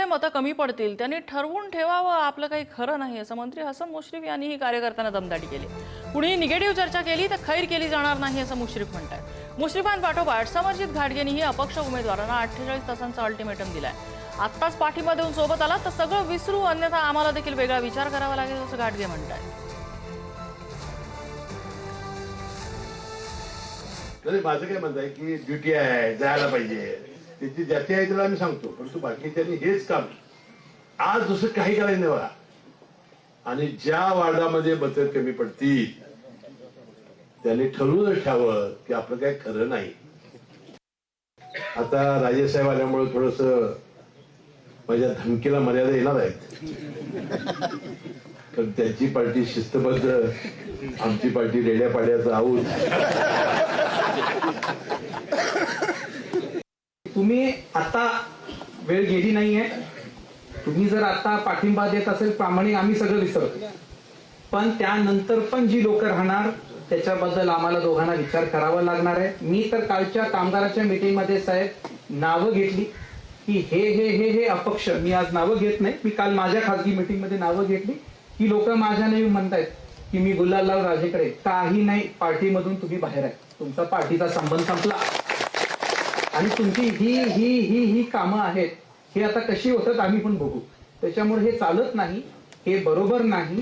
काही मतं कमी पडतील. त्यांनी ठरवून ठेवावं आपलं काही खरं नाही असं मंत्री हसन मुश्रीफ यांनीही कार्यकर्त्यांना दमदाटी केली. कुणीही निगेटिव्ह चर्चा केली तर खैर केली जाणार नाही असं मुश्रीफ म्हणतात मुश्रीफांपाठोपाठ समर्जित घाटगेंनीही अपक्ष उमेदवारांना अठ्ठेचाळीस तासांचा अल्टिमेटम दिलाय. आत्ताच पाठिंबा देऊन सोबत आला तर सगळं विसरू अन्यथा आम्हाला देखील वेगळा विचार करावा लागेल असं घाटगे म्हणतात माझं काय म्हणत आहे की ड्युटी आहे जायला पाहिजे. त्याची ज्याची आहे त्याला आम्ही सांगतो परंतु बाकीच्यांनी हेच काम आज दुसरं काही करायचं नाही बघा. आणि ज्या वार्डामध्ये बचत कमी पडतील त्याने ठरवूनच ठेवावं की आपलं काही खरं नाही. आता राजेसाहेब आल्यामुळे थोडस माझ्या धमकीला मर्यादा येणार आहेत. कारण त्याची पार्टी शिस्तबद्ध आमची पार्टी रेड्या पाड्याचा आऊत तुम्ही आता वेळ गेली नाहीये. तुम्ही जर आता पाठिंबा देत असेल प्रामाणिक आम्ही सगळं विसरतो. पण त्यानंतर पण जी लोक राहणार त्याच्याबद्दल आम्हाला दोघांना विचार करावा लागणार आहे. मी तर कालच्या कामगाराच्या मीटिंगमध्ये साहेब नावं घेतली की हे हे हे हे अपक्ष मी आज नावं घेत नाही. मी काल माझ्या खासगी मीटिंगमध्ये नावं घेतली. की लोक माझ्या नाही म्हणतायत की मी गुलालराव राजेकडे काही नाही पार्टीमधून तुम्ही बाहेर आहे. तुमचा पार्टीचा संबंध संपला. आणि तुमची ही ही ही ही कामं आहेत हे आता कशी होतात आम्ही पण बघू. त्याच्यामुळे हे चालत नाही हे बरोबर नाही.